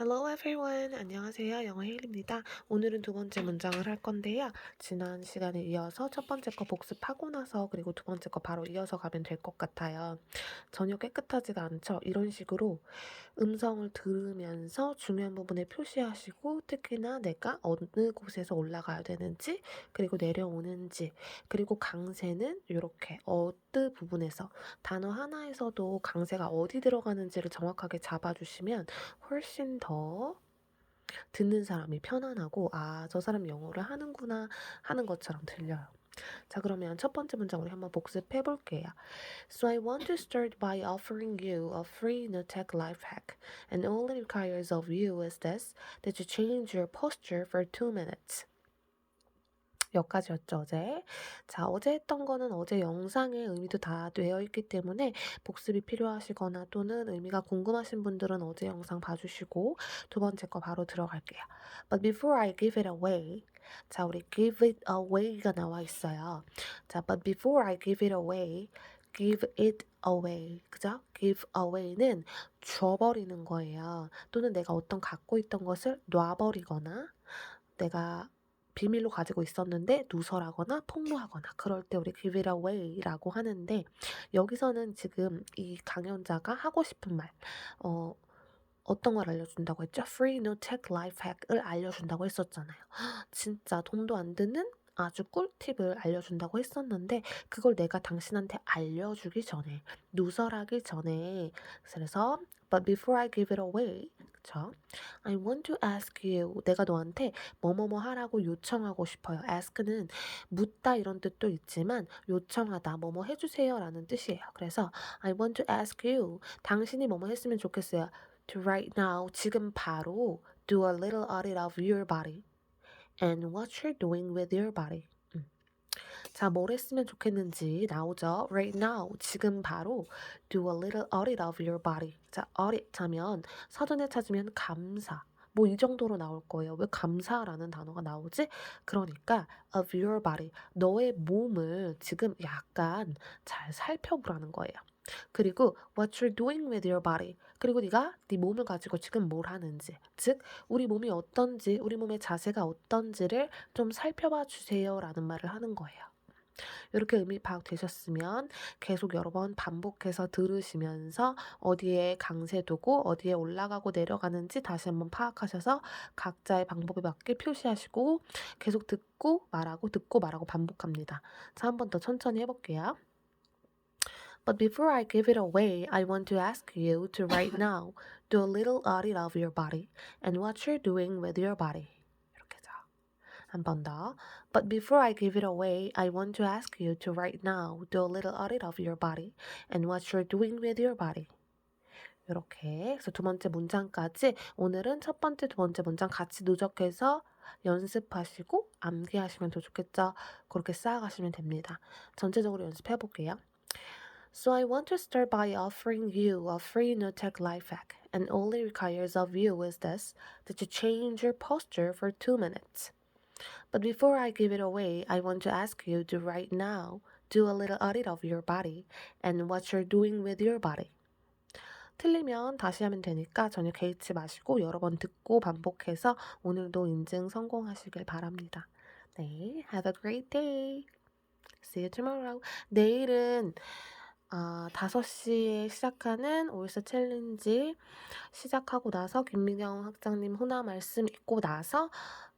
Hello everyone. 안녕하세요. 영어 헤일입니다. 오늘은 두 번째 문장을 할 건데요. 지난 시간에 이어서 첫 번째 거 복습하고 나서 그리고 두 번째 거 바로 이어서 가면 될 것 같아요. 전혀 깨끗하지가 않죠. 이런 식으로 음성을 들으면서 중요한 부분에 표시하시고 특히나 내가 어느 곳에서 올라가야 되는지 그리고 내려오는지 그리고 강세는 이렇게 어느 부분에서 단어 하나에서도 강세가 어디 들어가는지를 정확하게 잡아주시면 훨씬 더 듣는 사람이 편안하고 아, 저 사람 영어를 하는구나 하는 것처럼 들려요. 자, 그러면 첫 번째 문장 우리 한번 복습해 볼게요. So I want to start by offering you a free no-tech life hack. And all it requires of you is this, that you change your posture for two minutes. 여기까지였죠, 어제. 자, 어제 했던 거는 어제 영상의 의미도 다 되어 있기 때문에 복습이 필요하시거나 또는 의미가 궁금하신 분들은 어제 영상 봐주시고 두 번째 거 바로 들어갈게요. But before I give it away, 자, 우리 give it away가 나와 있어요. 자, but before I give it away, give it away. 그죠? give away는 줘버리는 거예요. 또는 내가 어떤 갖고 있던 것을 놔버리거나 내가 비밀로 가지고 있었는데 누설하거나 폭로하거나 그럴 때 우리 give it away라고 하는데 여기서는 지금 이 강연자가 하고 싶은 말 어, 어떤 걸 알려준다고 했죠? Free No Tech Life Hack을 알려준다고 했었잖아요. 진짜 돈도 안 드는 아주 꿀팁을 알려준다고 했었는데 그걸 내가 당신한테 알려주기 전에 누설하기 전에 그래서 but before I give it away 그쵸? I want to ask you 내가 너한테 뭐뭐뭐 하라고 요청하고 싶어요. ask는 묻다 이런 뜻도 있지만 요청하다 뭐뭐 해주세요 라는 뜻이에요. 그래서 I want to ask you 당신이 뭐뭐 했으면 좋겠어요. to right now 지금 바로 do a little audit of your body and what you're doing with your body. 음. 자, 뭘 했으면 좋겠는지 나오죠. Right now, 지금 바로 do a little audit of your body. 자, audit 하면 사전에 찾으면 감사. 뭐 이 정도로 나올 거예요. 왜 감사라는 단어가 나오지? 그러니까 of your body. 너의 몸을 지금 약간 잘 살펴보라는 거예요. 그리고 what you're doing with your body. 그리고 네가 네 몸을 가지고 지금 뭘 하는지. 즉 우리 몸이 어떤지, 우리 몸의 자세가 어떤지를 좀 살펴봐 주세요라는 말을 하는 거예요. 이렇게 의미 파악되셨으면 계속 여러 번 반복해서 들으시면서 어디에 강세 두고 어디에 올라가고 내려가는지 다시 한번 파악하셔서 각자의 방법에 맞게 표시하시고 계속 듣고 말하고 듣고 말하고 반복합니다. 자, 한 번 더 천천히 해볼게요. But before I give it away, I want to ask you to right now do a little audit of your body and what you're doing with your body. 이렇게죠. 한 번 더. But before I give it away, I want to ask you to right now do a little audit of your body and what you're doing with your body. 이렇게 그래서 두 번째 문장까지 오늘은 첫 번째, 두 번째 문장 같이 누적해서 연습하시고 암기하시면 더 좋겠죠. 그렇게 쌓아가시면 됩니다. 전체적으로 연습해 볼게요. So I want to start by offering you a free no-tech life hack, and all it requires of you is this, that you change your posture for two minutes. But before I give it away, I want to ask you to right now do a little audit of your body and what you're doing with your body. 틀리면 다시 하면 되니까 전혀 개의치 마시고 여러 번 듣고 반복해서 오늘도 인증 성공하시길 바랍니다. 네, have a great day. See you tomorrow. 내일은 아, 5시에 시작하는 올스 챌린지 시작하고 나서 김미경 학장님 훈화 말씀 읽고 나서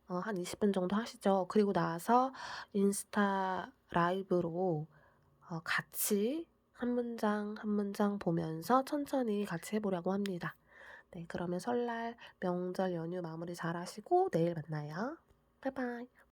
어, 한 20분 정도 하시죠. 그리고 나서 인스타 라이브로 어, 같이 한 문장 한 문장 보면서 천천히 같이 해보려고 합니다. 네, 그러면 설날, 명절 연휴 마무리 잘 하시고 내일 만나요. 바이바이.